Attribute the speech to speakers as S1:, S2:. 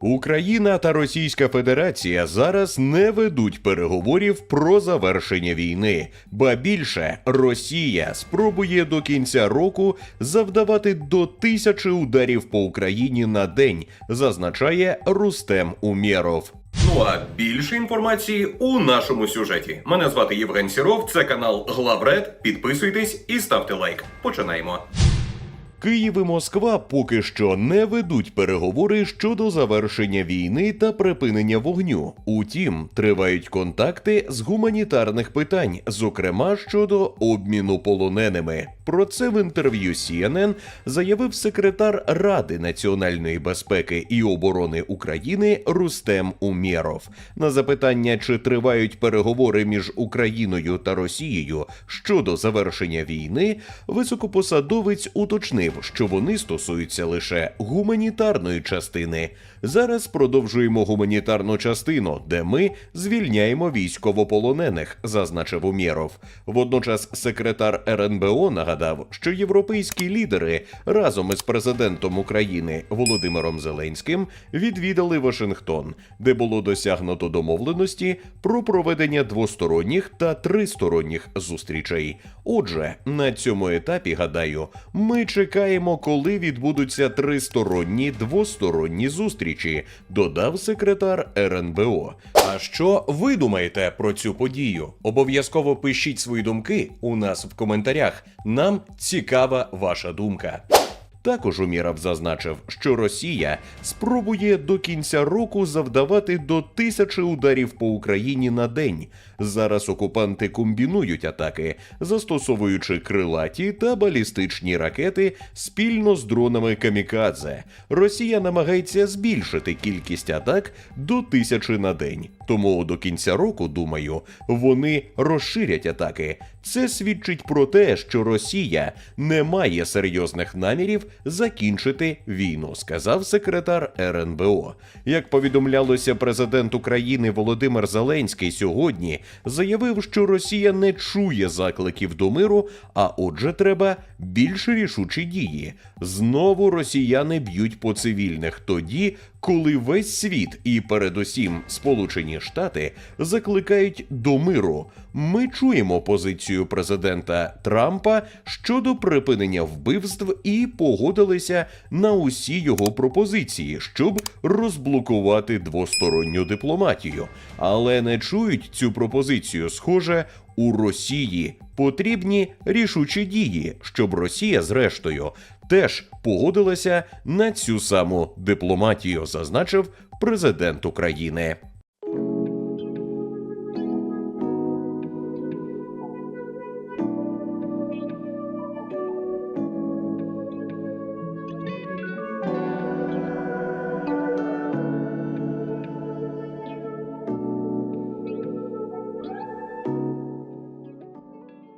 S1: Україна та Російська Федерація зараз не ведуть переговорів про завершення війни, ба більше Росія спробує до кінця року завдавати до тисячі ударів по Україні на день, зазначає Рустем Умєров.
S2: Ну а більше інформації у нашому сюжеті. Мене звати Євген Сіров, це канал Главред. Підписуйтесь і ставте лайк. Починаємо.
S1: Київ і Москва поки що не ведуть переговори щодо завершення війни та припинення вогню. Утім, тривають контакти з гуманітарних питань, зокрема щодо обміну полоненими. Про це в інтерв'ю CNN заявив секретар Ради національної безпеки і оборони України Рустем Умєров. На запитання, чи тривають переговори між Україною та Росією щодо завершення війни, високопосадовець уточнив, що вони стосуються лише гуманітарної частини. Зараз продовжуємо гуманітарну частину, де ми звільняємо військовополонених, зазначив Умєров. Водночас секретар РНБО нагадав, що європейські лідери разом із президентом України Володимиром Зеленським відвідали Вашингтон, де було досягнуто домовленості про проведення двосторонніх та тристоронніх зустрічей. Отже, на цьому етапі, гадаю, ми чекаємо, коли відбудуться тристоронні двосторонні зустрічі, додав секретар РНБО. А що ви думаєте про цю подію? Обов'язково пишіть свої думки у нас в коментарях. Нам цікава ваша думка. Також Уміров зазначив, що Росія спробує до кінця року завдавати до тисячі ударів по Україні на день. Зараз окупанти комбінують атаки, застосовуючи крилаті та балістичні ракети спільно з дронами камікадзе. Росія намагається збільшити кількість атак до тисячі на день. Тому до кінця року, думаю, вони розширять атаки. Це свідчить про те, що Росія не має серйозних намірів закінчити війну, сказав секретар РНБО. Як повідомлялося, президент України Володимир Зеленський сьогодні заявив, що Росія не чує закликів до миру, а отже, треба більш рішучі дії. Знову росіяни б'ють по цивільних тоді, коли весь світ і передусім Сполучені Штати закликають до миру. Ми чуємо позицію президента Трампа щодо припинення вбивств і погодилися на усі його пропозиції, щоб розблокувати двосторонню дипломатію, але не чують цю пропозицію. Схоже, у Росії потрібні рішучі дії, щоб Росія, зрештою, теж погодилася на цю саму дипломатію, зазначив президент України.